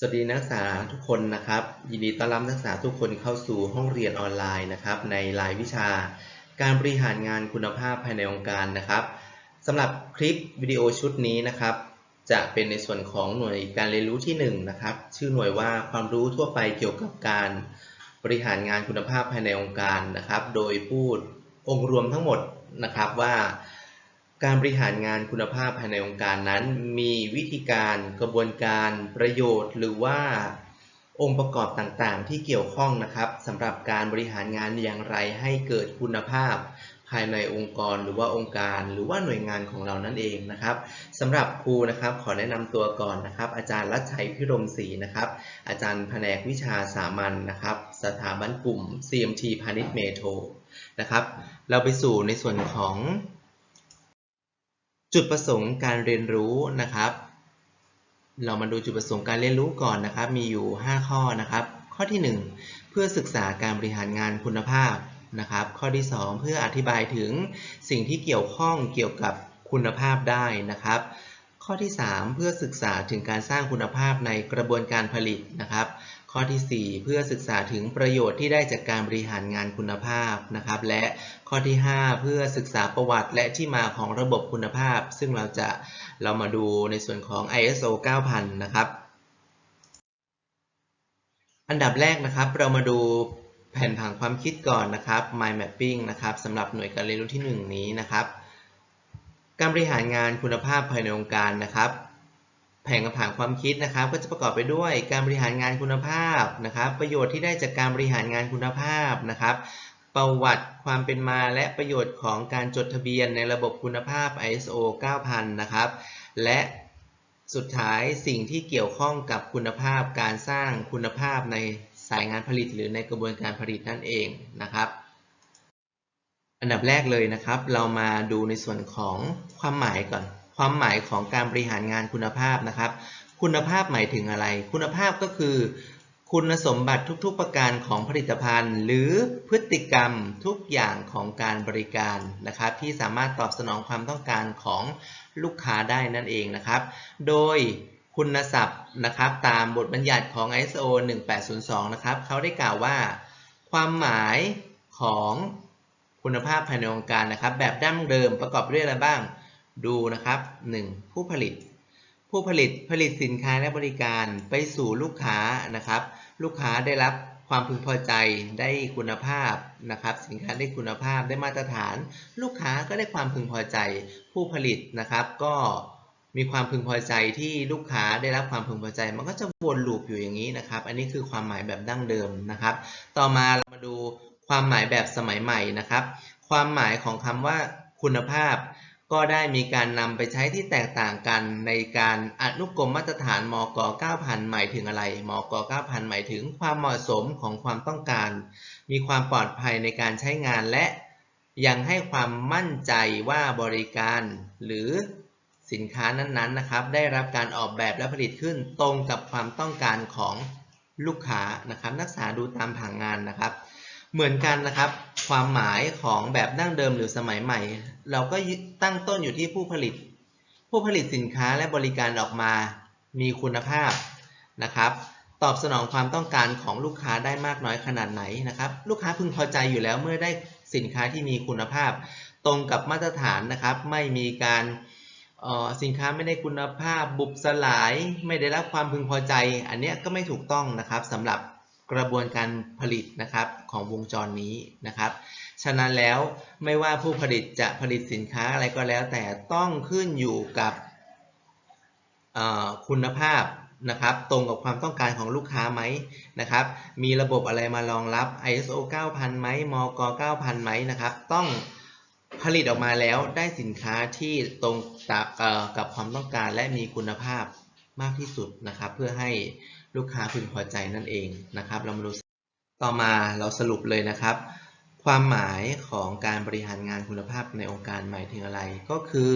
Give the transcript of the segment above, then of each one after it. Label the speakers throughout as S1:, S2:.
S1: สวัสดีนักศึกษาทุกคนนะครับ ยินดีต้อนรับนักศึกษาทุกคนเข้าสู่ห้องเรียนออนไลน์นะครับในรายวิชา การบริหารงานคุณภาพภายในองค์การนะครับสำหรับคลิปวิดีโอชุดนี้นะครับ จะเป็นในส่วนของหน่วยการเรียนรู้ที่1นงนะครับชื่อหน่วยว่าความรู้ทั่วไปเกี่ยวกับการบริหารงานคุณภาพภายในองค์การนะครับ โดยพูดองค์รวมทั้งหมดนะครับว่า การบริหารงานคุณภาพภายในองค์การนั้น มีวิธีการกระบวนการประโยชน์ หรือว่าองค์ประกอบต่างๆ ที่เกี่ยวข้องนะครับสำหรับการบริหารงานอย่างไรให้เกิดคุณภาพ ภายในองค์กรหรือว่าองค์การ หรือว่าหน่วยงานของเรานั่นเองนะครับสำหรับครูนะครับขอแนะนำตัวก่อนนะครับ อาจารย์รัชชัยพิรมศรีนะครับ อาจารย์แผนกวิชาสามัญนนะครับ สถาบันกลุ่ม CMT พาณิชย์เมโทนะครับ เราไปสู่ในส่วนของ จุดประสงค์การเรียนรู้นะครับ เรามาดูจุดประสงค์การเรียนรู้ก่อนนะครับ มีอยู่ 5 ข้อนะครับ ข้อที่ 1 เพื่อศึกษาการบริหารงานคุณภาพนะครับ ข้อที่ 2 เพื่ออธิบายถึงสิ่งที่เกี่ยวข้องเกี่ยวกับคุณภาพได้นะครับ ข้อที่ 3 เพื่อศึกษาถึงการสร้างคุณภาพในกระบวนการผลิตนะครับ ข้อที่ 4 เพื่อศึกษาถึงประโยชน์ที่ได้จากการบริหารงานคุณภาพนะครับ และข้อที่ 5 เพื่อศึกษาประวัติและที่มาของระบบคุณภาพ ซึ่งเราจะเรามาดูในส่วนของ ISO 9000 นะครับ อันดับแรกนะครับเรามาดูแผ่นผังความคิดก่อนนะครับ Mind Mapping นะครับสำหรับหน่วยการเรียนรู้ที่ 1 นี้นะครับ การบริหารงานคุณภาพภายในองค์การนะครับ แผนผังความคิดนะครับ ก็จะประกอบไปด้วยการบริหารงานคุณภาพนะครับ ประโยชน์ที่ได้จากการบริหารงานคุณภาพนะครับ ประวัติความเป็นมาและประโยชน์ของการจดทะเบียนในระบบคุณภาพ ISO 9000 นะครับ และสุดท้ายสิ่งที่เกี่ยวข้องกับคุณภาพการสร้างคุณภาพในสายงานผลิตหรือในกระบวนการผลิตนั่นเองนะครับ อันดับแรกเลยนะครับ เรามาดูในส่วนของความหมายก่อน ความหมายของการบริหารงานคุณภาพนะครับ คุณภาพหมายถึงอะไร คุณภาพก็คือ คุณสมบัติทุกๆประการของผลิตภัณฑ์ หรือพฤติกรรมทุกอย่างของการบริการนะครับ ที่สามารถตอบสนองความต้องการของลูกค้าได้นั่นเองนะครับ โดยคุณศัพท์นะครับตามบทบัญญัติของ ISO 1802 นะครับเขาได้กล่าวว่า ความหมายของคุณภาพภายในองค์การนะครับ แบบดั้งเดิมประกอบด้วยอะไรบ้าง ดูนะครับ 1. ผู้ผลิต ผู้ผลิตผลิตสินค้าและบริการไปสู่ลูกค้านะครับ ลูกค้าได้รับความพึงพอใจได้คุณภาพนะครับ สินค้าได้คุณภาพได้มาตรฐาน ลูกค้าก็ได้ความพึงพอใจ ผู้ผลิตนะครับ ก็มีความพึงพอใจที่ลูกค้าได้รับความพึงพอใจ มันก็จะวนลูปอยู่อย่างนี้นะครับ อันนี้คือความหมายแบบดั้งเดิมนะครับ ต่อมาเรามาดูความหมายแบบสมัยใหม่นะครับ ความหมายของคำว่าคุณภาพ ก็ได้มีการนำไปใช้ที่แตกต่างกันในการอนุกรมมาตรฐานมก 9000 หมายถึงอะไร มก 9000 หมายถึงความเหมาะสมของความต้องการ มีความปลอดภัยในการใช้งานและยังให้ความมั่นใจว่าบริการหรือสินค้านั้นๆนะครับ ได้รับการออกแบบและผลิตขึ้นตรงกับความต้องการของลูกค้านะครับ นักศึกษาดูตามผังงานนะครับ เหมือนกันนะครับ ความหมายของแบบดั้งเดิมหรือสมัยใหม่ เราก็ตั้งต้นอยู่ที่ผู้ผลิต ผู้ผลิตสินค้าและบริการออกมา มีคุณภาพนะครับ ตอบสนองความต้องการของลูกค้าได้มากน้อยขนาดไหนนะครับ ลูกค้าพึงพอใจอยู่แล้วเมื่อได้สินค้าที่มีคุณภาพ ตรงกับมาตรฐานนะครับ ไม่มีการสินค้าไม่ได้คุณภาพบุบสลายไม่ได้รับความพึงพอใจ อันนี้ก็ไม่ถูกต้องนะครับสำหรับกระบวนการผลิตนะครับ ของวงจรนี้นะครับ ฉะนั้นแล้วไม่ว่าผู้ผลิตจะผลิตสินค้าอะไรก็แล้ว แต่ต้องขึ้นอยู่กับคุณภาพนะครับ ตรงกับความต้องการของลูกค้าไหมนะครับ มีระบบอะไรมารองรับ ISO 9000ไหมมก9000ไหมนะครับ ต้องผลิตออกมาแล้วได้สินค้าที่ตรงกับความต้องการและมีคุณภาพมากที่สุดนะครับ เพื่อให้ลูกค้าพึงพอใจนั่นเองนะครับ เรามาดู ต่อมาเราสรุปเลยนะครับ ความหมายของการบริหารงานคุณภาพในองค์การหมายถึงอะไร ก็คือ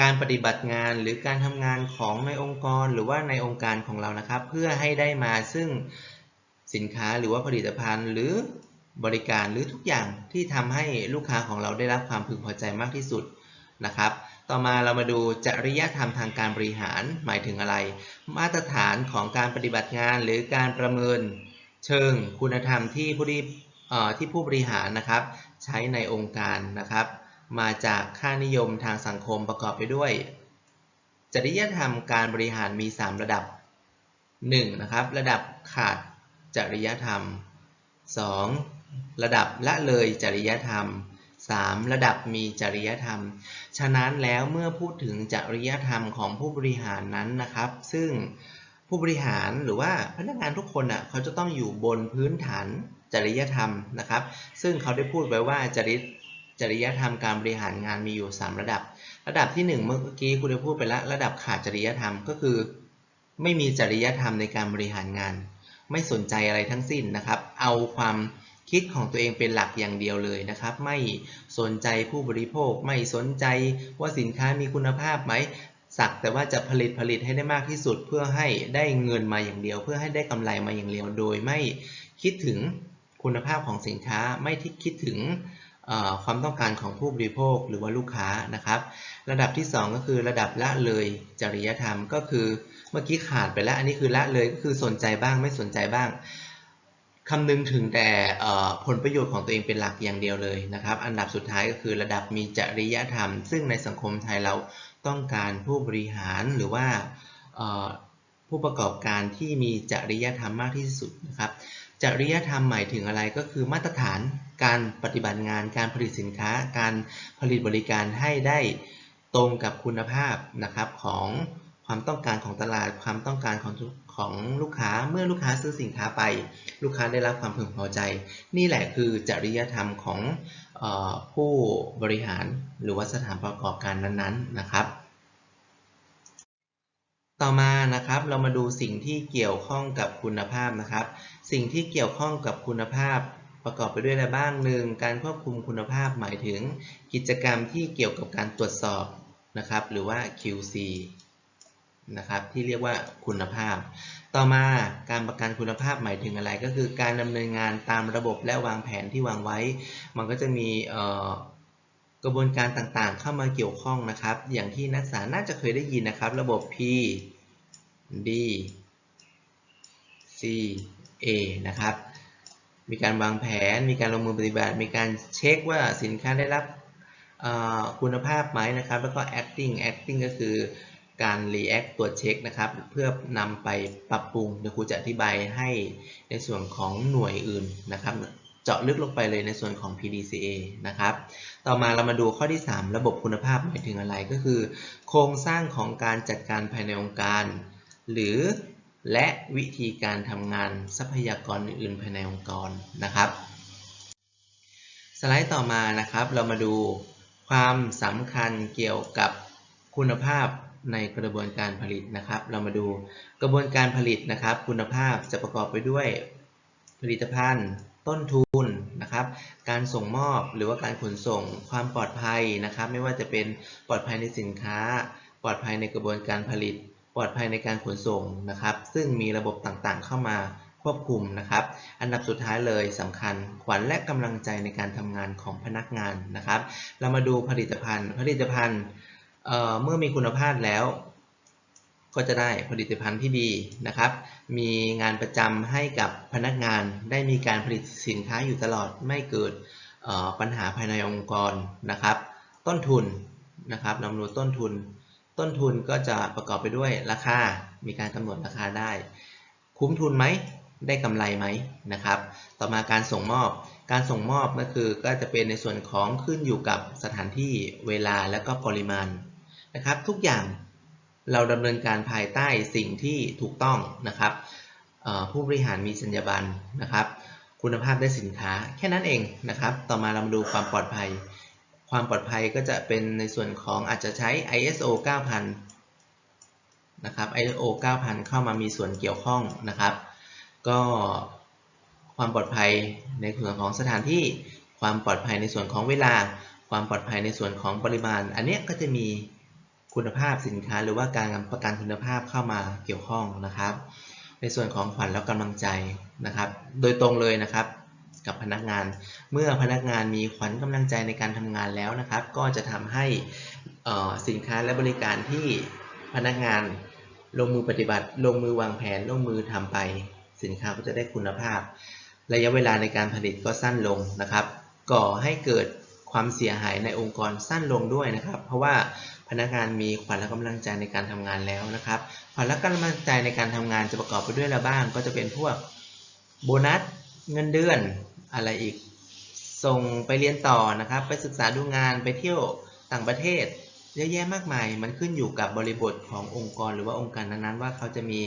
S1: การปฏิบัติงานหรือการทำงานของในองค์กรหรือว่าในองค์การของเรานะครับ เพื่อให้ได้มาซึ่งสินค้าหรือว่าผลิตภัณฑ์หรือบริการหรือทุกอย่างที่ทำให้ลูกค้าของเราได้รับความพึงพอใจมากที่สุดนะครับ ต่อมาเรามาดูจริยธรรมทางการบริหารหมายถึงอะไร มาตรฐานของการปฏิบัติงานหรือการประเมิน เชิงคุณธรรมที่ผู้ที่เอ่อที่ผู้บริหารนะครับ ใช้ในองค์การนะครับ มาจากค่านิยมทางสังคมประกอบไปด้วย จริยธรรมการบริหารมี 3 ระดับ 1. นะครับระดับขาดจริยธรรม 2. ระดับละเลยจริยธรรม 3. ระดับมีจริยธรรม ฉะนั้นแล้วเมื่อพูดถึงจริยธรรมของผู้บริหารนั้นนะครับ ซึ่ง ผู้บริหารหรือว่าพนักงานทุกคนอะเขาจะต้องอยู่บนพื้นฐานจริยธรรมนะครับ ซึ่งเขาได้พูดไว้ว่าจริจริยธรรมการบริหารงานมีอยู่ 3 ระดับ ระดับที่ 1 เมื่อกี้คุณได้พูดไปแล้วระดับขาดจริยธรรมก็คือ ไม่มีจริยธรรมในการบริหารงาน ไม่สนใจอะไรทั้งสิ้นนะครับ เอาความคิดของตัวเองเป็นหลักอย่างเดียวเลยนะครับ ไม่สนใจผู้บริโภค ไม่สนใจว่าสินค้ามีคุณภาพไหม สักแต่ว่าจะผลิตผลิตให้ได้มากที่สุด เพื่อให้ได้เงินมาอย่างเดียว เพื่อให้ได้กำไรมาอย่างเดียว โดยไม่คิดถึงคุณภาพของสินค้าไม่คิดถึงความต้องการของผู้บริโภคหรือว่าลูกค้านะครับ ระดับที่ 2 ก็คือระดับละเลยจริยธรรมก็คือเมื่อกี้ขาดไปแล้วอันนี้คือละเลยก็คือสนใจบ้างไม่สนใจบ้าง คำนึงถึงแต่ผลประโยชน์ของตัวเองเป็นหลักอย่างเดียวเลยนะครับ อันดับสุดท้ายก็คือระดับมีจริยธรรม ซึ่งในสังคมไทยเราต้องการผู้บริหารหรือว่าผู้ประกอบการที่มีจริยธรรมมากที่สุดนะครับ จริยธรรมหมายถึงอะไรก็คือมาตรฐานการปฏิบัติงาน การผลิตสินค้า การผลิตบริการให้ได้ตรงกับคุณภาพนะครับของความต้องการของตลาดความต้องการของ ของลูกค้าเมื่อลูกค้าซื้อสินค้าไป ลูกค้าได้รับความพึงพอใจ นี่แหละคือจริยธรรมของออผู้บริหารหรือว่าสถานประกอบการนั้นๆนะครับ ต่อมานะครับเรามาดูสิ่งที่เกี่ยวข้องกับคุณภาพนะครับ สิ่งที่เกี่ยวข้องกับคุณภาพประกอบไปด้วยอะไรบ้างหนึ่งการควบคุมคุณภาพหมายถึงกิจกรรมที่เกี่ยวกับการตรวจสอบนะครับ หรือว่า QC นะครับที่เรียกว่าคุณภาพ ต่อมาการประกันคุณภาพหมายถึงอะไร ก็คือการดำเนินงานตามระบบและวางแผนที่วางไว้ มันก็จะมีกระบวนการต่างๆ เข้ามาเกี่ยวข้องนะครับ อย่างที่นักศึกษาน่าจะเคยได้ยินนะครับ ระบบ P D C A นะครับ มีการวางแผน มีการลงมือปฏิบัติ มีการเช็คว่าสินค้าได้รับคุณภาพไหมนะครับ แล้วก็ acting acting ก็คือ การ react ตรวจเช็คนะครับ เพื่อนำไปปรับปรุงเดี๋ยวครูจะอธิบายให้ในส่วนของหน่วยอื่นนะครับ เจาะลึกลงไปเลยในส่วนของ PDCA นะครับ ต่อมาเรามาดูข้อที่ 3 ระบบคุณภาพหมายถึงอะไรก็คือ โครงสร้างของการจัดการภายในองค์การ หรือและวิธีการทำงานทรัพยากรอื่นๆภายในองค์กรนะครับ สไลด์ต่อมานะครับ เรามาดูความสำคัญเกี่ยวกับคุณภาพ ในกระบวนการผลิตนะครับ เรามาดูกระบวนการผลิตนะครับ คุณภาพจะประกอบไปด้วยผลิตภัณฑ์ ต้นทุนนะครับ การส่งมอบหรือว่าการขนส่งความปลอดภัยนะครับ ไม่ว่าจะเป็นปลอดภัยในสินค้า ปลอดภัยในกระบวนการผลิต ปลอดภัยในการขนส่งนะครับ ซึ่งมีระบบต่างๆ เข้ามาควบคุมนะครับ อันดับสุดท้ายเลยสำคัญ ขวัญและกำลังใจในการทำงานของพนักงานนะครับ เรามาดูผลิตภัณฑ์ ผลิตภัณฑ์ เมื่อมีคุณภาพแล้ว ก็จะได้ผลิตภัณฑ์ที่ดีนะครับ มีงานประจำให้กับพนักงาน ได้มีการผลิตสินค้าอยู่ตลอด ไม่เกิดปัญหาภายในองค์กรนะครับ ต้นทุนนะครับนำนูต้นทุน ต้นทุนก็จะประกอบไปด้วยราคา มีการกำหนดราคาได้ คุ้มทุนไหม ได้กำไรไหมนะครับ ต่อมาการส่งมอบ การส่งมอบก็คือก็จะเป็นในส่วนของขึ้นอยู่กับสถานที่ เวลา และก็ปริมาณ นะครับ ทุกอย่างเราดำเนินการภายใต้สิ่งที่ถูกต้องนะครับผู้บริหารมีสัญญาบันนะครับ คุณภาพได้สินค้าแค่นั้นเองนะครับ ต่อมาเรามาดูความปลอดภัย ความปลอดภัยก็จะเป็นในส่วนของอาจจะใช้ ISO 9000 นะครับ ISO 9000 เข้ามามีส่วนเกี่ยวข้องนะครับ ก็ความปลอดภัยในส่วนของสถานที่ ความปลอดภัยในส่วนของเวลา ความปลอดภัยในส่วนของปริมาณ อันนี้ก็จะมี คุณภาพสินค้า หรือว่าการประกันคุณภาพเข้ามาเกี่ยวข้องนะครับ ในส่วนของขวัญแล้วกำลังใจนะครับ โดยตรงเลยนะครับกับพนักงาน เมื่อพนักงานมีขวัญกำลังใจในการทำงานแล้วนะครับ ก็จะทำให้สินค้าและบริการที่พนักงานลงมือปฏิบัติ ลงมือวางแผน ลงมือทำไป สินค้าก็จะได้คุณภาพ ระยะเวลาในการผลิตก็สั้นลงนะครับ ก่อให้เกิด ความเสียหายในองค์กรสั้นลงด้วยนะครับ เพราะว่าพนักงานมีขวัญและกำลังใจในการทำงานแล้วนะครับ ขวัญและกำลังใจในการทำงานจะประกอบไปด้วยอะไรบ้าง ก็จะเป็นพวกโบนัสเงินเดือนอะไรอีก ส่งไปเรียนต่อนะครับ ไปศึกษาดูงานไปเที่ยวต่างประเทศเยอะแยะมากมาย มันขึ้นอยู่กับบริบทขององค์กรหรือว่าองค์การนั้นๆ ว่าเขาจะมี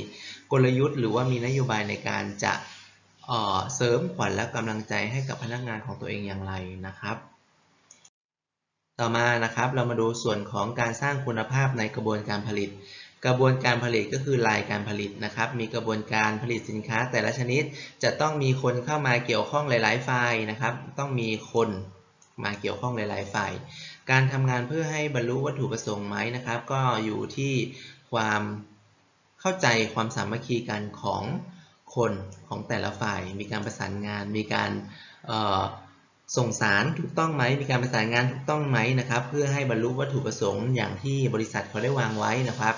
S1: กลยุทธ์หรือว่ามีนโยบายในการจะเออเสริมขวัญและกำลังใจให้กับพนักงานของตัวเองอย่างไรนะครับ ต่อมานะครับเรามาดูส่วนของการสร้างคุณภาพในกระบวนการผลิต กระบวนการผลิตก็คือลายการผลิตนะครับ มีกระบวนการผลิตสินค้าแต่ละชนิด จะต้องมีคนเข้ามาเกี่ยวข้องหลาย ๆ ฝ่ายนะครับ ต้องมีคนมาเกี่ยวข้องหลาย ๆ ฝ่าย การทำงานเพื่อให้บรรลุวัตถุประสงค์ไหมนะครับ ก็อยู่ที่ความเข้าใจความสามัคคีกันของคนของแต่ละฝ่าย มีการประสานงาน มีการ ส่งสารถูกต้องไหม มีการประสานงานถูกต้องไหมนะครับ เพื่อให้บรรลุวัตถุประสงค์อย่างที่บริษัทเขาได้วางไว้นะครับ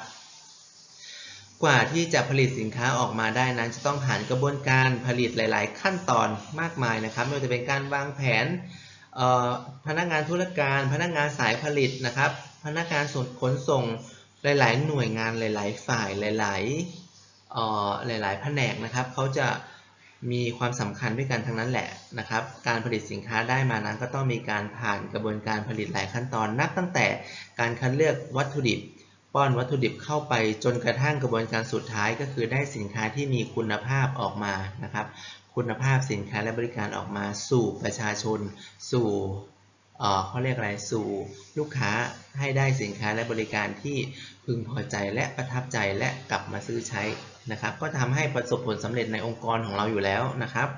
S1: กว่าที่จะผลิตสินค้าออกมาได้นั้นจะต้องผ่านกระบวนการผลิตหลาย ๆ ขั้นตอนมากมายนะครับ ไม่ว่าจะเป็นการวางแผนพนักงานธุรการ พนักงานสายผลิตนะครับ พนักงานส่งขนส่งหลาย ๆ หน่วยงานหลาย ๆ ฝ่ายหลาย ๆหลายๆแผนกนะครับเขาจะ มีความสำคัญด้วยกันทั้งนั้นแหละนะครับ การผลิตสินค้าได้มานั้นก็ต้องมีการผ่านกระบวนการผลิตหลายขั้นตอนนับตั้งแต่การคัดเลือกวัตถุดิบ ป้อนวัตถุดิบเข้าไปจนกระทั่งกระบวนการสุดท้ายก็คือได้สินค้าที่มีคุณภาพออกมานะครับ คุณภาพสินค้าและบริการออกมาสู่ประชาชน สู่เอ่อเขาเรียกอะไรสู่ลูกค้าให้ได้สินค้าและบริการที่พึงพอใจและประทับใจและกลับมาซื้อใช้ นะครับ ก็ทำให้ประสบผลสำเร็จในองค์กรของเราอยู่แล้วนะครับ